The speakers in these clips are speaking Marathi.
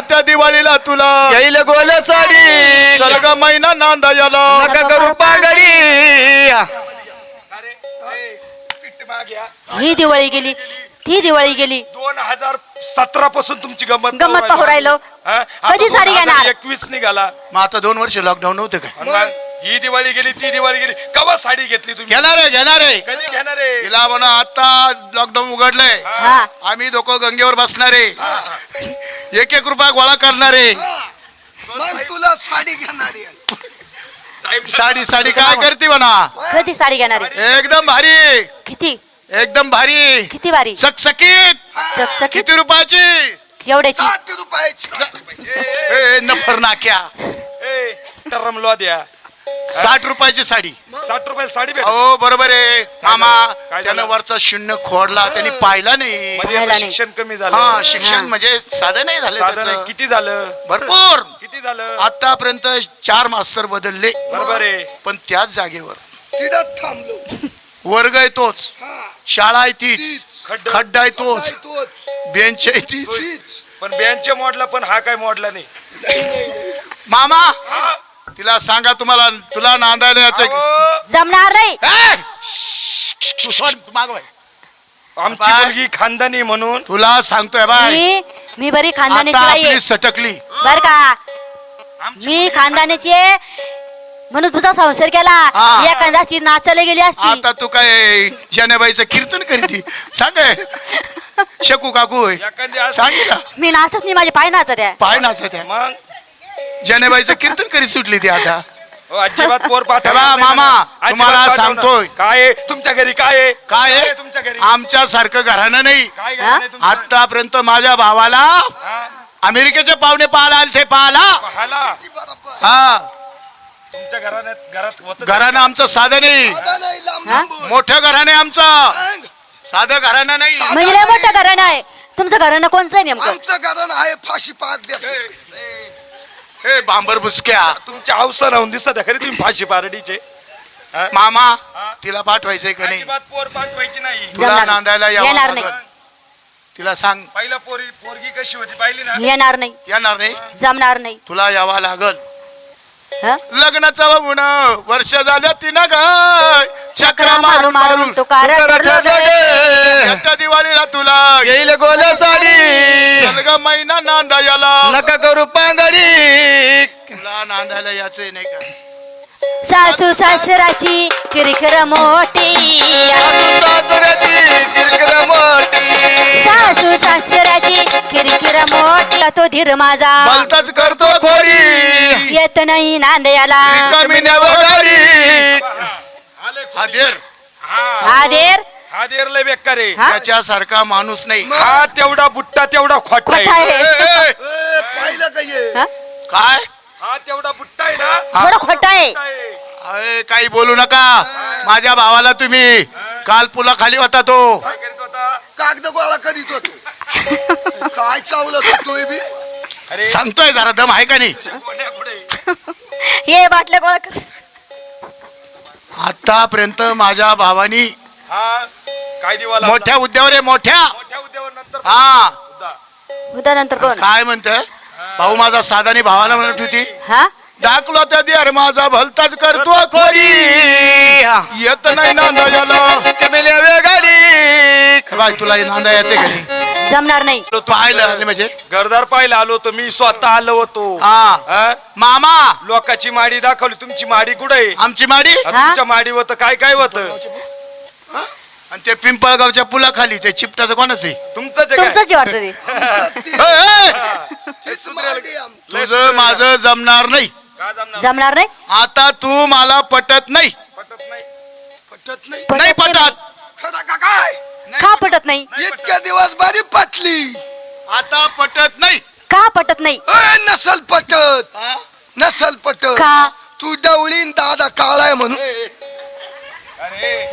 येत्या दिवाळीला तुला. येईल गोल साडी सर्ग महिना नांदा याला. नका करू पागडी. ही दिवाळी गेली. ती दिवाळी गेली. दोन हजार सतरा पासून तुमची गंमत गंमत पाहू राहिलो. कधी साडी घेणार? एकवीस निघाला. मग आता दोन वर्ष लॉकडाऊन नव्हते आणि मग ही दिवाळी गेली ती दिवाळी गेली. कवा साडी घेतली तुम्ही? घेणार आहे घेणार आहे. कधी घेणार आहे? तिला म्हणा आता लॉकडाऊन उघडलंय. हा. आम्ही दोघं गंगेवर बसणार आहे. एक एक रुपया गोळा करणार आहे. मग तुला साडी घेणार आहे. साहेब, साडी साडी काय करते म्हणा? कधी साडी घेणार आहे? एकदम भारी. किती? एकदम भारी. किती बारी चकचकीत चकचकीत किती रुपयाची? एवढ्याची? सात रुपयाची. ए नफर नाक्या. ए, टरमलो द्या. साठ रुपयाची साडी. साठ रुपयाला साडी भेट हो बरोबर आहे. मामा काय त्यानं? वरचा शून्य खोडला त्यांनी पाहिला नाही. म्हणजे पाहायला आता नाही. शिक्षण कमी हा झालं शिक्षण म्हणजे साधं नाही झालं साधं नाही. त्याचं. किती झालं? भरपूर. किती झालं? आतापर्यंत चार मास्तर बदलले. बरोबर आहे. पण त्याच जागेवर. तिथं थांबलो. वर्ग आहे तोच. हा. शाळा आहे तीच. खड्ड. खड्डा आहे तोच. बेंच आहे तीच. पण बँकच्या मोडला पण हा काय मोडला नाही. मामा! तिला सांगा तुम्हाला तुला नांदायला अहो, जमणार नाही. आमची बाय. मुलगी खानदानी म्हणून. तुला सांगतोय बाय. मी मी बरी खानदानीची आता बाई आहे आपली सटकली. बर का? आमची मी मुलगी खानदानीची आहे. म्हणून तुझा संसार केला हा. एखादा ती नाचायला गेली असती आता तू काय जनाबाईचं कीर्तन करीती सांग हे. शकू काकू होय. एखादी आज- सांगितलं मी नाचत नाही माझे पाय नाचत आहे पाय नाचत आहे मग जनाबाईचं कीर्तन करीत सुटली ती आता हो, अजिबात पोर पाठवणार नाही मामा, म्हणा. अजिबात तुम्हाला पाठवणार. सांगतोय. काय आहे? तुमच्या घरी काय आहे काय आहे? तुमच्या घरी आमच्या सारखं घरानं नाही काय हा? आतापर्यंत माझ्या भावाला हा? अमेरिकेचे पाहुणे पाहायला आले ते पाहायला पाहाला. हा तुमच्या घराण्यात घरात होत घरानं आमचं साधं नाही. साधा नाही लांब हा? लांब. मोठं घराणे आमचं. साधं घराणं नाही. म्हणजे लय मोठं घराणं आहे. तुमचं घराणं कोणचं आहे नेमकं? आमचं घराणं आहे फाशी पाहत द्या हे बांबर बुसक्या. तुमच्या अवसर राहून दिसत आहे खरी तुम्ही फाशी पारडीचे. हा? मामा? तिला पाठवायचंय का नाही? अजिबात पोर पाठवायची नाही. तुला जमणार. नांदायला यावं येणार लागल. नाही. तिला सांग. पहिला पोरी पोरगी कशी होती पाहिली ना? येणार नाही. येणार नाही? जमणार नाही. तुला यावा लागल? लग्नाचा बघून वर्ष झाल्या तिनं ग चक्र मारून मारून तुकार ठरलं गे. दिवाळीला तुला येईल गोल साडी. सलग महिना नांदा याला नका करू पागडी. तुला नांदायला यायचंय नाही का? सासू सासराची किरकिर मोठी. सासू सासराची किरकिर मोठी. तो धीर माझा. भलताच करतो खोरी. येत नाही नांदयाला. कमी वगारी आले हा देर हा हा देर हा देर लय बेकार आहे. हा? त्याच्यासारखा माणूस नाही. हा तेवढा बुट्टा तेवढा खोटा आहे. आहे. पाहिलं हं? काय? हा तेवढा बुट्टा आहे ना? थोडं खोटं आहे. बुट्टा आहे. अरे काही बोलू नका. माझ्या भावाला तुम्ही काल पुला खाली होता तो. काय करत होता? कागद गोळा करीत होतो. काय चावलं होतो बी? अरे. सांगतोय जरा दम आहे का नाही? कोण्या कुठे ये बाटल्या गोळा कर. आतापर्यंत माझ्या भावानी हा काय दिवा लावला? मोठ्या उद्यावर आहे मोठ्या. मोठ्या उद्यावर नंतर हा. उद्या. उद्या नंतर कोण? काय म्हणतोय? भाऊ माझा साधानी भावाला म्हणत होती हा? दाखलो त्या दियार माझा भलताच करतो खोरी येत नाही नांदायला कमेल्या वेगाडी बाय तुला हे नांदा यायचंय का नाही? जमणार नाही. तो पाहिलं आले म्हणजे? घरदार पाहिला आलो होतो मी स्वतः आलो होतो. हा. हा? मामा! लोकांची माडी दाखवली तुमची माडी कुठे? आहे आमची माडी? हा, तुमच्या माडी होत काय काय होत? आणि ते पिंपळगावच्या पुलाखाली ते चिपटाचं कोणाच आहे? तुमचं जे काय? तुमचंच वाटत ते. ए, ए, तुझं माझं जमणार नाही. का जमणार? जमणार नाही? आता तू मला पटत नाही. पटत नाही. पटत नाही. नाही पटत. खरं का काय? का पटत. नाही? इतक्या दिवस बारी पटली. आता पटत नाही. का पटत नाही? ए, नसल पटत. हा? नसल पटत. का? तू डवळीन दादा काळाय म्हणून. अरे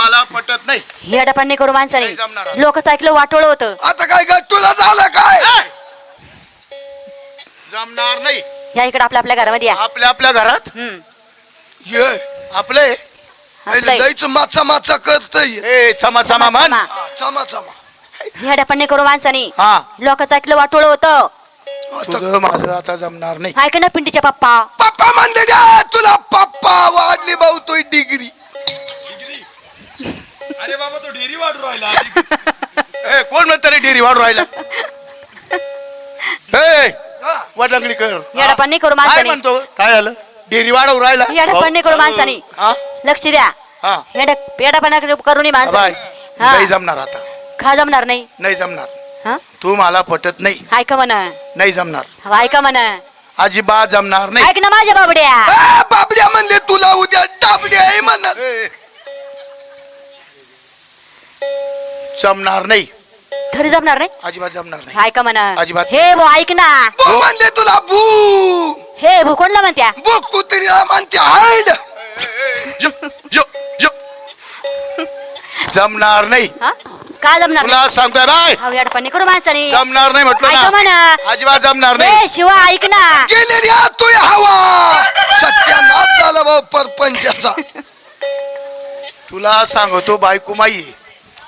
मला पटत नाही. हेडपांनी करू माणसाने नाही जमणार. लोकच ऐकलं वाटोळ होतं. आता काय ग? तुला झालं काय? ए! जमणार नाही. या इकडे आपल्या आपल्या घरामध्ये या. आपल्या आपल्या घरात? हम्म. ये. आपले? आपलं. आहे. लईच माचा माचा करतय. ए चमा चमा म्हण. चमा. चमा चमा. हेड्या पण करू माणसानी. हा. लोकांचं ऐकलं वाटोळ होतं. तुझं माझं आता जमणार नाही. ऐक ना पिंटीच्या पप्पा. पप्पा म्हणले द्या तुला पप्पा वाढली भाऊ तो डिग्री. अरे बाबा तो डेरी वाढू राहिला. ए, कोण म्हणतं रे डेरी वाढू राहिला? ए वडलंगडी कर. येडा पण करू काय माणसानी. म्हणतो? काय झालं डेरी वाढवू राहिला. येडा पण करू माणसानी. हा? लक्ष द्या. हा. येडापणा करू नये बाय. माणसानी नाही हा जमणार आता. खा जमणार नाही. नाही जमणार. हा? तू मला पटत नाही. ऐका म्हणा? नाही जमणार. ऐका म्हणा? अजिबात जमणार नाही. ऐक ना माझ्या बाबड्या. आ, बाबड्या म्हणले तुला उद्या डाबड्या आहे म्हणत. जमणार नाही. तरी जमणार नाही? अजिबात जमणार नाही. ऐका म्हणा. अजिबात. हे भो ऐक ना. भू म्हणले तुला भू. हे भू कोणला म्हणत्या? भू कुत्रीला म्हणते हाड जमणार नाही. हा? का जमणार नाही? तुला सांगतोय बाय. हा येडपणी करू माणसानी. जमणार नाही म्हटलं ऐका ना. म्हणा. अजिबात जमणार नाही. हे शिवा ऐक ना. गेले तू हवा. सत्यानाश झाला भाऊ परपंचाचा. तुला सांगतो बायको माई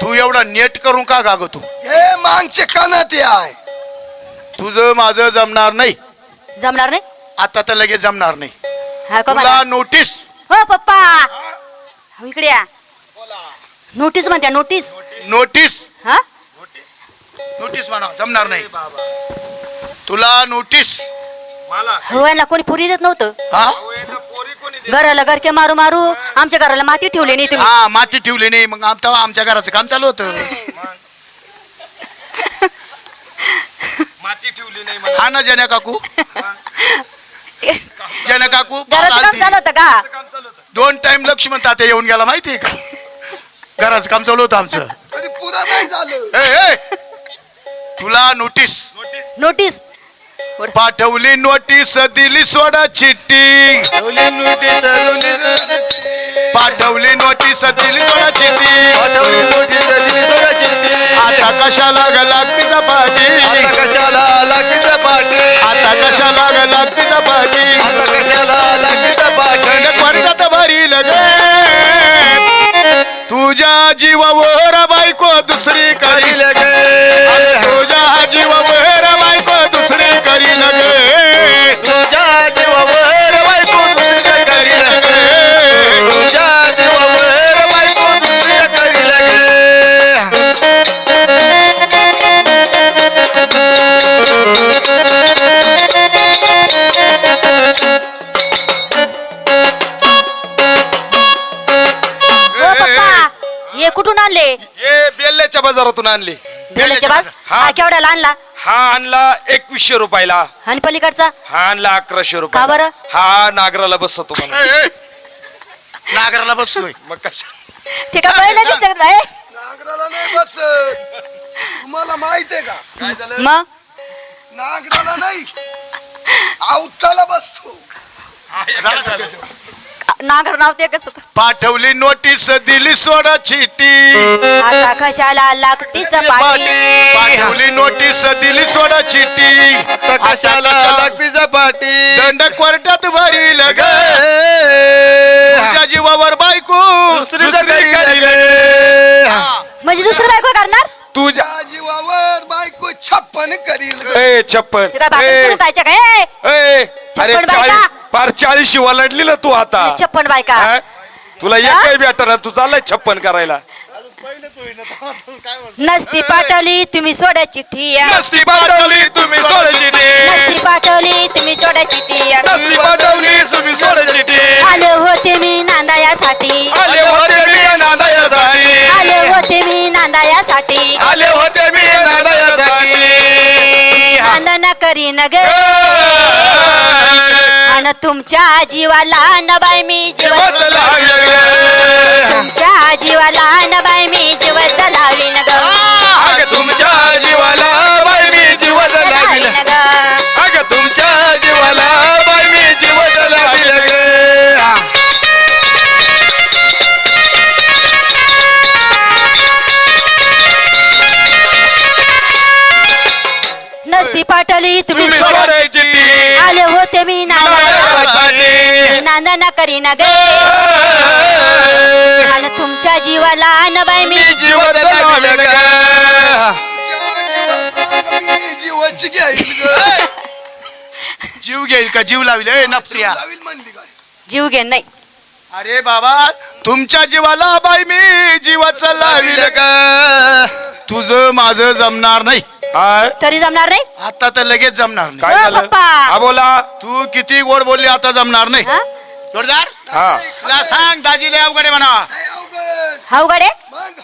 तू एवढा नेट करून का गागतो हे मागचे कानात आहे. तुझं माझं जमणार नाही. जमणार नाही? आता तर लगेच जमणार नाही. हा का तुला नोटीस? हो पप्पा. हो, इकडे या. नोटीस म्हणत्या नोटीस. नोटीस? हा? नोटीस म्हणा जमणार नाही. तुला नोटीस? मला. हो यांना कोणी पुरी देत नव्हतं. हा? घराला गरके मारू मारू आमच्या घराला माती ठेवली नाही तुम्ही. हा माती ठेवली नाही. मग आम- तेव्हा आमच्या घराचं काम चालू होतं. माती ठेवली नाही मला. हा ना जन्या काकू? जन्या काकू घराचं काम. चालू होतं का? काम चालू होतं. दोन टाइम लक्ष्मण तात्या येऊन गेला माहितीये का? घराचं काम चालू होतं आमचं. तरी पुरा नाही झालं. ए, ए, तुला नोटीस नोटीस नोटीस पाठवली नोटीस दिली सोडा नोटीस पाठवली नोटीस दिली सोडा चिठ्ठी. ठेवली नोटीस दिली सोडा चिठ्ठी. आता कशाला ग लागती चपाती? आता कशाला लागते पाठी आता कशाला ग लागती चपाती? आता कशाला पाठी परत तुझ्या जीवावर बायको दुसरी करील. करील आणले? हे बेल्ल्याच्या बाजारातून आणले. बेलाचे बाग हा. हा केवढ्याला आणला? हा आणला एकवीसशे रुपयाला. आणि पलीकडचा? हा आणला अकराशे का रुपये बरं? हा नागराला बसतो म्हणून. ए, ए, नागराला बसतोय. मग कशा ते का पहिला दिसत नाही नागराला नाही बस तुम्हाला माहीत आहे का? काय झालं? मग? नागराला नाही. आवताला बसतो. नागर नाव ते कसं? पाठवली नोटीस दिली सोडा चिठी आता कशाला लागतीच पाठी पाठवली नोटीस दिली सोडा चिठी आता कशाला लागते पाठी दंड कोर्टात भरील ग. तुझ्या जीवावर बायको दुसरीचं दुसरी करील करील गे. हा. म्हणजे दुसरं बायको करणार? तुझ्या जीवावर बायको छप्पन करील ग. ए छप्पन. काय भाकरी ए, अरे छप्पन चाळीस. पार चाळीशी ओलांडली ना तू आता. छप्पन बायका. हा? तुला एक? काही भेटणार तू चाललाय छप्पन करायला. नसती पाठवली तुम्ही सोडा चिठ्ठी नसती पाठवली तुम्ही सोडायची नसती पाठवली तुम्ही सोडा चिठ्ठी नसती पाठवली तुम्ही सोडायची आले होते मी नांदायासाठी. आले होते मी नांदायासाठी. आले होते मी नांदायासाठी. आले होते मी नांदायासाठी. नांदना करी न गे. आणि तुमच्या जीवाला नबाई मी जीव जीवच लागले. न गे आणि तुमच्या जीवाला नबाई मी. जीवत लागले गे. घेईल ग. जीव घेईल का? जीव लावील. ए नप्रिया जीव घे नाही. अरे बाबा तुमच्या जीवाला बाई मी जीवाचं लावील का? तुझं माझं जमणार नाही. काय? तरी जमणार नाही? आता तर लगेच जमणार नाही. काय ओ, झालं? पप्पा. हा बोला. तू किती गोड बोलली आता जमणार नाही. हा? जोरदार? हा. तुला सांग दाजीले अवघडे म्हणा. अवघड?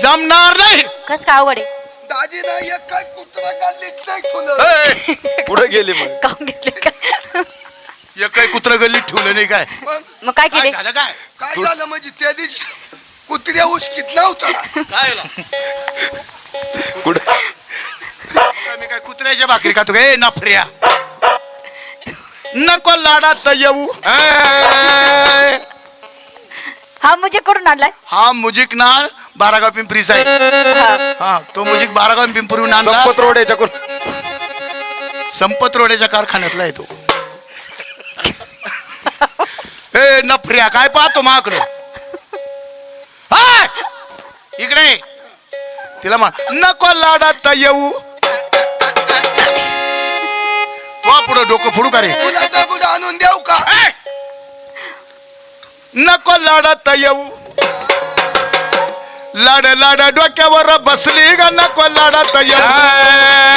जमणार नाही. कस का अवघड? दाजी एक काय कुत्रा गल्लीत नाही ठेवलं? ए, पुढे गेली मग. काऊन घेतले का? एक काही कुत्र गल्लीत ठेवलं नाही काय? मग? मग काय काय केले झालं काय? काय झालं म्हणजे त्या दिवशी कुत्र्या उचकीत नव्हता. काय झालं? पुढे मी काय कुत्र्याच्या भाकरी खातो ए नफऱ्या. नको लाडात येऊ. हा म्हणजे करून आणलाय. हा मुजिक ना बारागाव पिंपरीचा आहे हा. हा तो मुजिक बारागाव आणला. संपत रोड्याच्या कोण संपत रोड्याच्या कारखान्यातला आहे तो. ए नफऱ्या काय पाहतो माकडं? हाय! इकडे ये. तिला म्हण नको लाडात येऊ. डोकं फोडू का रे आणून देऊ का ए! नको लाडात येऊ लाड लाड डोक्यावर बसली ग नको लाडात येऊ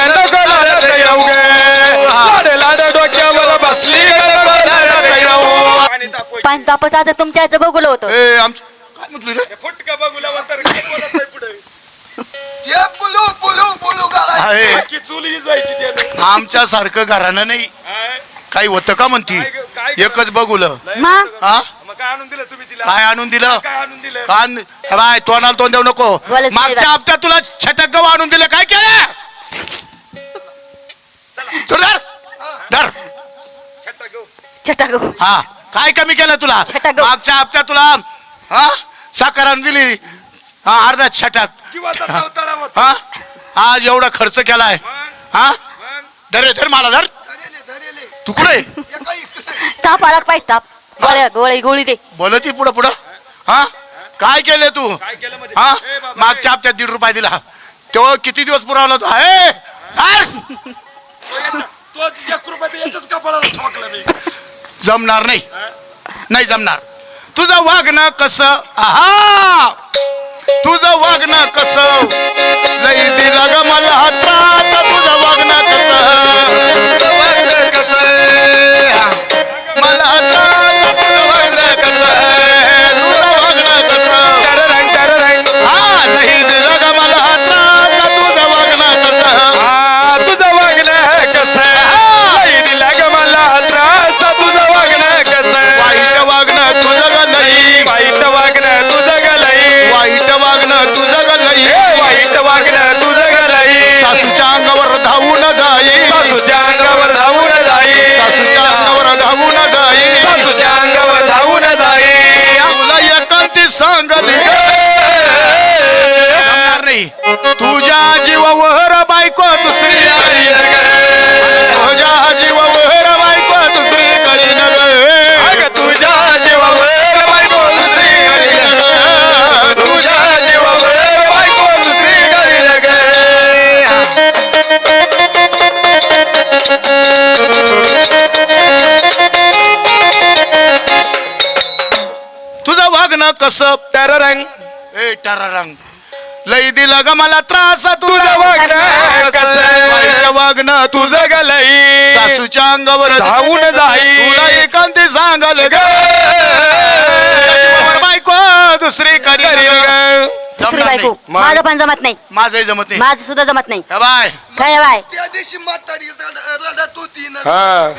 नको लाडत येऊ गे. लाड लाड डोक्यावर बसली ग, नको लाडत येऊ. पाणी तापवायची. पाणी तापच आता तुमच्या आजचं बघुलं होतं ए आमचं काय म्हटलं रे हे फुटका बघूला पुढे आहे बाकी चुली जायची त्यानं आमच्या सारखं घरानं नाही काय? काही होतं का म्हणती काय ग- काय ग- एकच बघुलं लय मग? होतं का? हा? मग काय आणून दिलं तुम्ही तिला काय आणून दिलं काय आणून दिलं कान बाय तोंडाला तोंड देऊ नको बोलायचं नाही मागच्या. हप्त्यात तुला छटक गव आणून दिलं काय केलं धर, धर. धर. छट्टा घेऊ. छटा गहू हा काय कमी केलं तुला छटाक. मागच्या हप्त्यात तुला हा साखर आणून दिली हा अर्धा छटाक जीवाचा तळतळा होता. हा आज एवढा खर्च केलाय. हा? धरे धर मला धर. धरेले धरेले. तू कुठे? ताप आला पाहिजे ताप? गोळ्या गोळी गोळी दे. बोलती पुढं पुढं. हा? काय केलं तू? काय केलं म्हणजे? हा? ए बाबा, मागच्या हप्त्यात दीड रुपये दिला. तो किती दिवस पुरावला तो ए, धर. तो याच्या- तो एक रुपया तर याच्याच कपाळाला ठोकला मी. जमणार नाही? नाही जमणार. तुझं वागणं कस? आहा! तुझं वागणं कस? लई दिला ग मला हा तुझं वागणं कस टररंग ए टररंग लई दिला ग मला त्रास तुझं वागणं कसं वागणं तुझं तुझं गलई. सासूच्या अंगावर धावून जाई. तुला एकांती सांगल ग. दुसरी. दुसरी बायको. नाही. माझं पण जमत नाही. माझंही जमत नाही. माझं सुद्धा जमत नाही. हे बाय. काय बाय? त्या दिवशी म्हातारी रड- रडत होती ना. हा.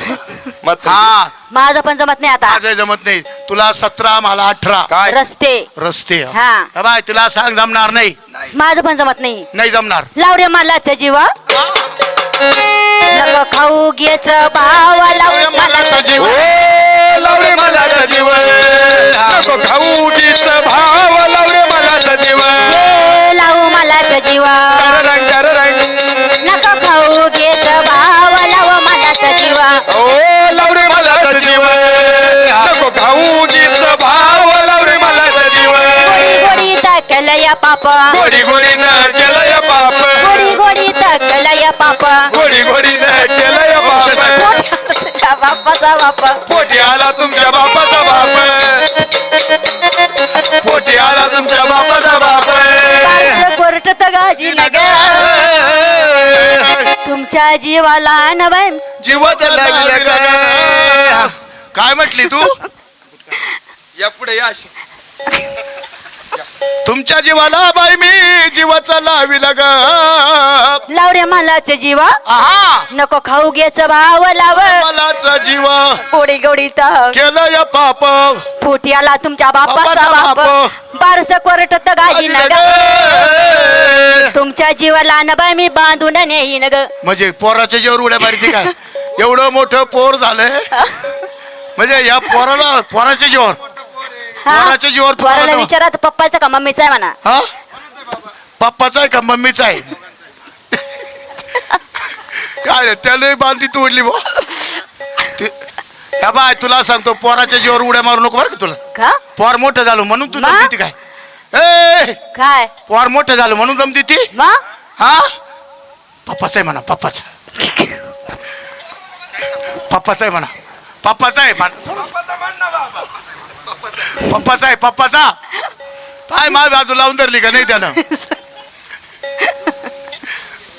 मत हा. माझं पण जमत नाही आता. माझंही जमत नाही. तुला सतरा मला अठरा. काय? रस्ते. रस्ते. हा. हे बाय तुला सांग जमणार नाही. नाही. माझं पण जमत नाही. नाही जमणार. लावडे मालाचं जीव नको खाऊ घ्याच भावा लावडे मलाचा जीव ओ लावरे मलाचा जीव नको खाऊ गीच भाव लावरे मलाचा जीव लावू मालाचं जीव टररंग टररंग नको खाऊ घ्याच भावा लाव मालाचं जीव ओ लावरे मलाचा जीव नको खाऊ गीच भाव लावरे मलाचा जीव गोडी टाकलं या पाप. गोडी गोडी न केलं या पाप. गोडी गोडी टाकलं या पाप. गोडी गोडी बाप. पोटी आला तुमच्या बापाचा बाप पोटी आला तुमच्या बापाचा बाप कोरटत गाजी नग तुमच्या जीवाला न बाई जीवच लागलं काय म्हटली तू? या पुढे या अशी. तुमच्या जीवाला बाई मी जीवाचा लावी लाग लावऱ्या मालाचे जीवा. आहा. नको खाऊ घ्याच भाव लाव मलाचा जीव. गोडी गोडीत. केलं या पाप. पोटी आला तुमच्या बापाचा बापाचा बाप. बाप. बारस कोरटत गाजी नग. तुमच्या जीवाला न बाई मी बांधून नेईन ग म्हणजे पोराच्या जीवर उड्या मारती काय एवढं मोठं पोर झालंय. म्हणजे या पोराला पोराच्या जीवर हा? पोराच्या जीवावर तू पोराला म्हणतो. विचारात पप्पाचा का मम्मीचा आहे म्हणा. हा? पप्पाचा आहे का मम्मीचा आहे? काय त्याला बांधली तू उडली बा. या बाय तुला सांगतो पोराच्या जीवर उड्या मारू नको बरं का तुला. का? पोर मोठं झालो म्हणून तू मा? जमती ती काय? ए! काय? पोर मोठं झालं म्हणून जमती ती मग? हा? पप्पाचा आहे म्हणा पप्पाचा. पप्पाचा आहे म्हणा. पप्पाचा आहे म्हणा. पप्पाचा आहे पप्पाचा काय माझ बाजू लावून धरली का नाही त्यानं?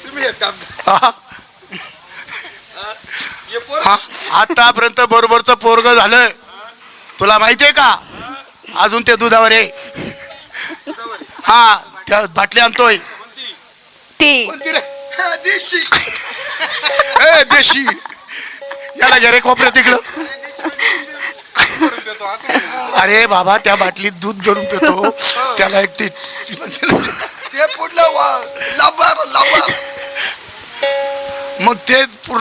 तुम्ही एक काम करा. हा? हे पोरं- हा? आतापर्यंत बरोबरच पोरग झालं तुला माहितीये का? अजून ते दुधावर आहे. हा त्या बाटली आणतोय. ती. कोणती रे? हा, देशी. ए देशी. याला घे रे कोपऱ्यात तिकडं अरे बाबा त्या बाटलीत दूध भरून पितो. त्याला एक ती ते पुढलं वा- लबार लबार मग ते पूर्ण